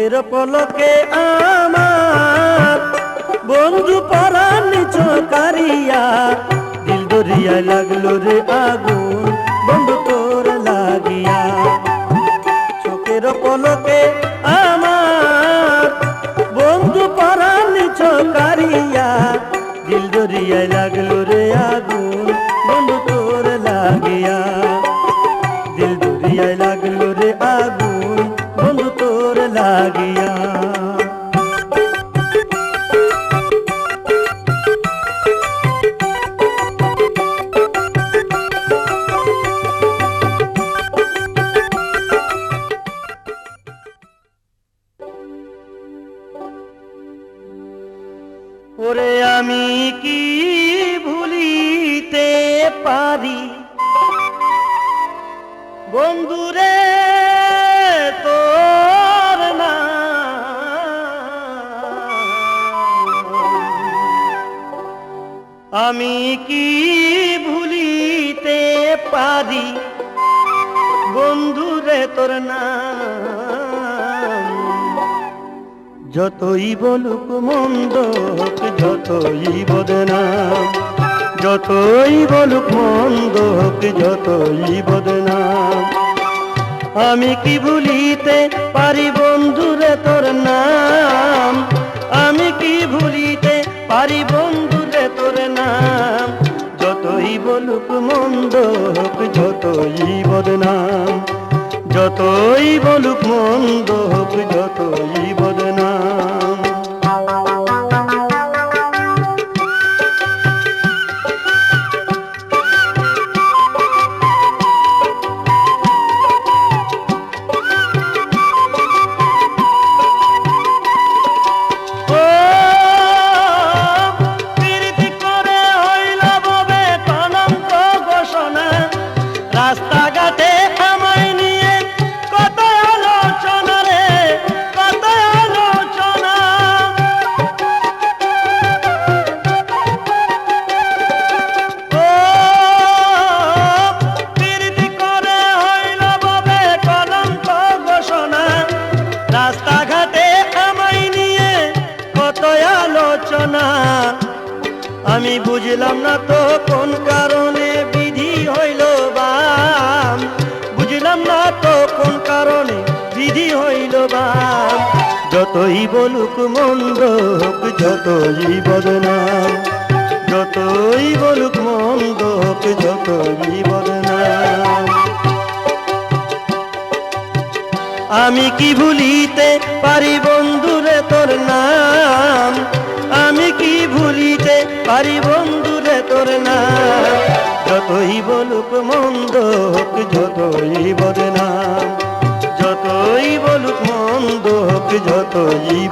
চোখের পলকে আমার। বন্ধু পরানি চকারিয়া দিল দরিয়া লাগল রে আগুন, বন্ধু তোর লাগিয়া। চোখের পলকে আমার, বন্ধু পরানি চকারিয়া দিল দরিয়া লাগল পারি বন্ধুরে, তোর না আমি কি ভুলিতে পারি? বন্ধুরে, তোর না যতই বলুক মন্দ যতই বদনাম, যতই বলুক মন্দ হোক যতই বদনাম। আমি কি ভুলিতে পারি বন্ধুরে তোর নাম? আমি কি ভুলিতে পারি বন্ধুরে তোর নাম? যতই বলুক মন্দ হোক, যতই বদনাম। যতই বলুক মন্দ হোক, যতই বদনাম। আমি বুঝলাম না তো কোন কারণে বিধি হইল বাম। বুঝলাম না তো কোন কারণে বিধি হইল বাম। যতই বলুক মন্দ হোক যতই বদনাম। যতই বলুক মন্দ হোক যতই বদনাম। আমি কি ভুলিতে পারি বন্ধুরে তোর নাম? আমি কি ভুলিতে পারি বন্ধুরে তোর না? যতই বলুক মন্দ হোক, যতই বদনাম যতই বলুক মন্দ হোক, যতই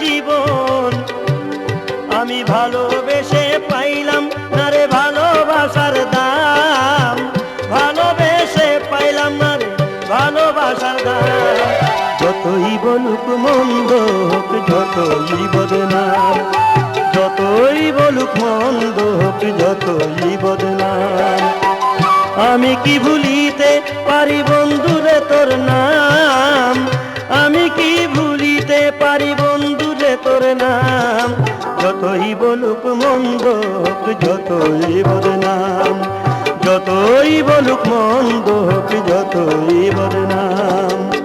জীবন। আমি ভালোবেসে পাইলাম না রে ভালোবাসার দাম। ভালোবেসে পাইলাম না রে ভালোবাসার দাম। যতই বলুক মন্দ হোক, যতই যতই বলুক মন্দ হোক, যতই আমি কি ভুলিতে পারি বন্ধুরে তোর নাম? আমি কি ভুলিতে পারি তোর নাম যতই বলুক মন্দ যতই বদনাম যতই বলুক মন্দ যতই বদনাম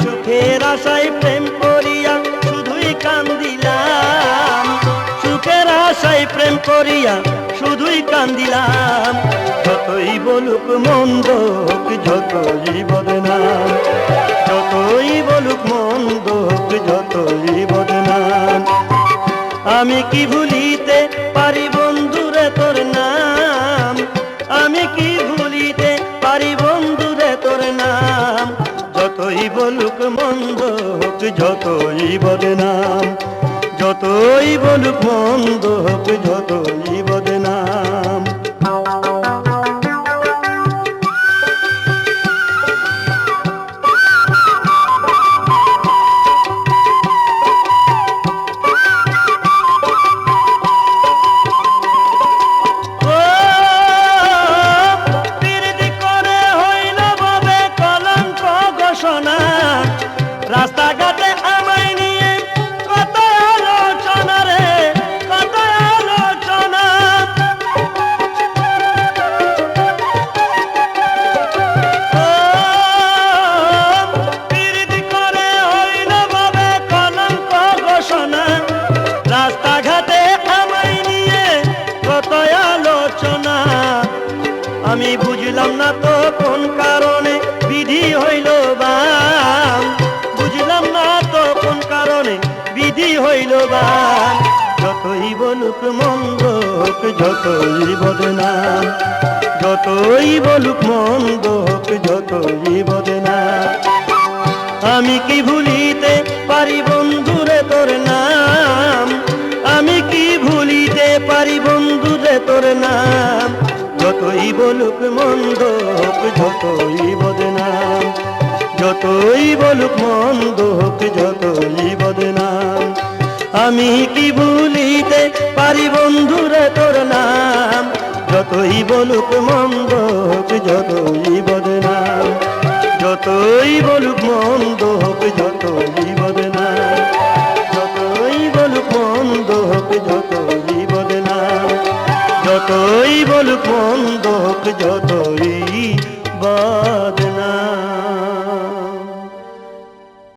সুখের আশায় প্রেম করিয়া শুধুই কান্দিলাম। সুখের আশায় প্রেম করিয়া শুধুই কান্দিলাম। যতই বলুক মন্দ যতই বদনাম। যতই বলুক মন্দ যতই বদনাম। আমি কি ভুলিতে পারি বন্ধুরে তোর নাম? মন্দ হোক যতই বদনাম যতই বল মন্দ হোক যতই যতই বদনাম যতই বলুক মন্দ হোক যতই বদনাম আমি কি ভুলিতে পারি বন্ধুরে তোর নাম? আমি কি ভুলিতে পারি বন্ধুরে তোর নাম? যতই বলুক মন্দ হোক যতই বদনাম যতই বলুক মন্দ হোক যতই বদনাম আমি কি ভুলিতে পারি বন্ধুরে তোর নাম? যতই বলুক মন্দ, হোক যতই বদনাম। যতই বলুক মন্দ, হোক যতই বদনাম। যতই বলুক মন্দ, হোক যতই বদনাম। যতই বলুক মন্দ, হোক যতই